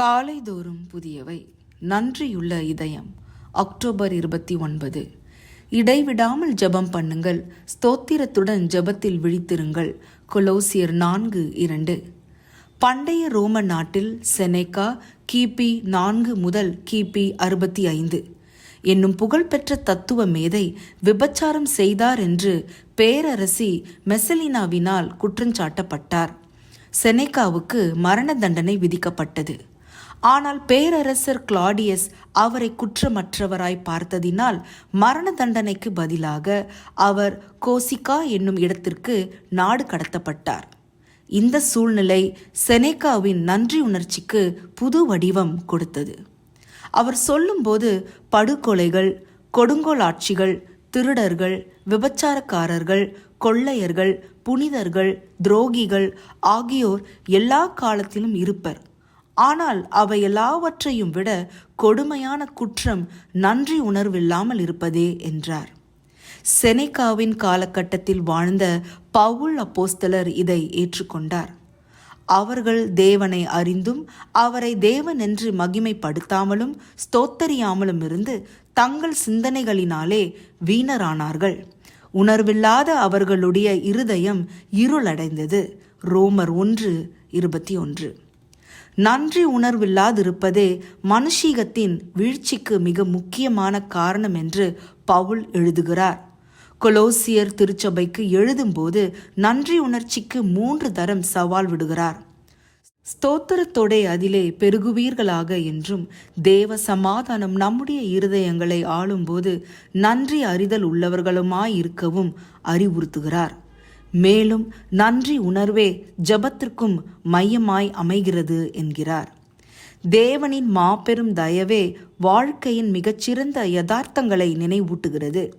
காலைதோறும் புதியவை. நன்றியுள்ள இதயம். அக்டோபர் இருபத்தி ஒன்பது. இடைவிடாமல் ஜெபம் பண்ணுங்கள். ஸ்தோத்திரத்துடன் ஜெபத்தில் விழித்திருங்கள். கொலோசியர் நான்கு இரண்டு. பண்டைய ரோம நாட்டில் செனேகா கிபி நான்கு முதல் கிபி அறுபத்தி ஐந்து. என்னும் புகழ்பெற்ற தத்துவ மேதை விபச்சாரம் செய்தார் என்று பேரரசி மெசலினாவினால் குற்றஞ்சாட்டப்பட்டார் செனேகாவுக்கு மரண தண்டனை விதிக்கப்பட்டது. ஆனால் பேரரசர் கிளாடியஸ் அவரை குற்றமற்றவராய் பார்த்ததினால் மரண தண்டனைக்கு பதிலாக அவர் கோசிகா என்னும் இடத்திற்கு நாடு கடத்தப்பட்டார். இந்த சூழ்நிலை செனேகாவின் நன்றி உணர்ச்சிக்கு புது வடிவம் கொடுத்தது. அவர் சொல்லும்போது படுகொலைகள் கொடுங்கோலாட்சிகள் திருடர்கள் விபச்சாரக்காரர்கள் கொள்ளையர்கள் புனிதர்கள் துரோகிகள் ஆகியோர் எல்லா காலத்திலும் இருப்பர். ஆனால் அவை எல்லாவற்றையும் விட கொடுமையான குற்றம் நன்றி உணர்வில்லாமல் இருப்பதே என்றார். செனேகாவின் காலகட்டத்தில் வாழ்ந்த பவுல் அப்போஸ்தலர் இதை ஏற்றுக்கொண்டார். அவர்கள் தேவனை அறிந்தும் அவரை தேவன் என்று மகிமைப்படுத்தாமலும் ஸ்தோத்தரியாமலும் இருந்து தங்கள் சிந்தனைகளினாலே வீணரானார்கள். உணர்வில்லாத அவர்களுடைய இருதயம் இருளடைந்தது. ரோமர் ஒன்று இருபத்தி ஒன்று. நன்றி உணர்வில்லாதிருப்பதே மனுஷீகத்தின் வீழ்ச்சிக்கு மிக முக்கியமான காரணம் என்று பவுல் எழுதுகிறார். கொலோசியர் திருச்சபைக்கு எழுதும்போது நன்றி உணர்ச்சிக்கு மூன்று தரம் சவால் விடுகிறார். ஸ்தோத்திரத்தோடே அதிலே பெருகுவீர்களாக என்றும் தேவ சமாதானம் நம்முடைய இருதயங்களை ஆளும்போது நன்றி அறிதல் உள்ளவர்களுமாயிருக்கவும் அறிவுறுத்துகிறார். மேலும் நன்றி உணர்வே ஜபத்திற்கும் மையமாய் அமைகிறது என்கிறார். தேவனின் மாபெரும் தயவே வாழ்க்கையின் மிகச்சிறந்த யதார்த்தங்களை நினைவூட்டுகிறது.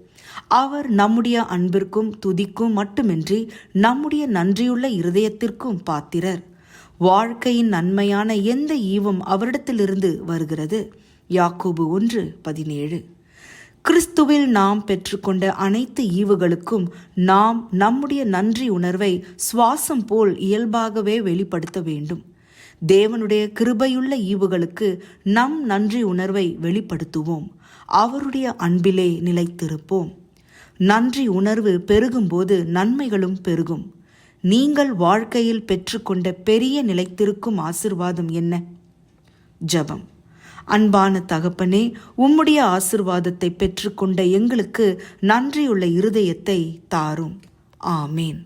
அவர் நம்முடைய அன்பிற்கும் துதிக்கும் மட்டுமின்றி நம்முடைய நன்றியுள்ள இருதயத்திற்கும் பாத்திரர். வாழ்க்கையின் நன்மையான எந்த ஈவும் அவரிடத்திலிருந்து வருகிறது? யாக்கோபு ஒன்று பதினேழு. கிறிஸ்துவில் நாம் பெற்றுக்கொண்ட அனைத்து ஈவுகளுக்கும் நாம் நம்முடைய நன்றி உணர்வை சுவாசம் போல் இயல்பாகவே வெளிப்படுத்த வேண்டும். தேவனுடைய கிருபையுள்ள ஈவுகளுக்கு நம் நன்றி உணர்வை வெளிப்படுத்துவோம். அவருடைய அன்பிலே நிலைத்திருப்போம். நன்றி உணர்வு பெருகும்போது நன்மைகளும் பெருகும். நீங்கள் வாழ்க்கையில் பெற்றுக்கொண்ட பெரிய நிலைத்திருக்கும் ஆசிர்வாதம் என்ன? ஜபம். அன்பான தகப்பனே உம்முடைய ஆசிர்வாதத்தை பெற்றுக்கொண்ட எங்களுக்கு நன்றியுள்ள இருதயத்தை தாரும். ஆமேன்.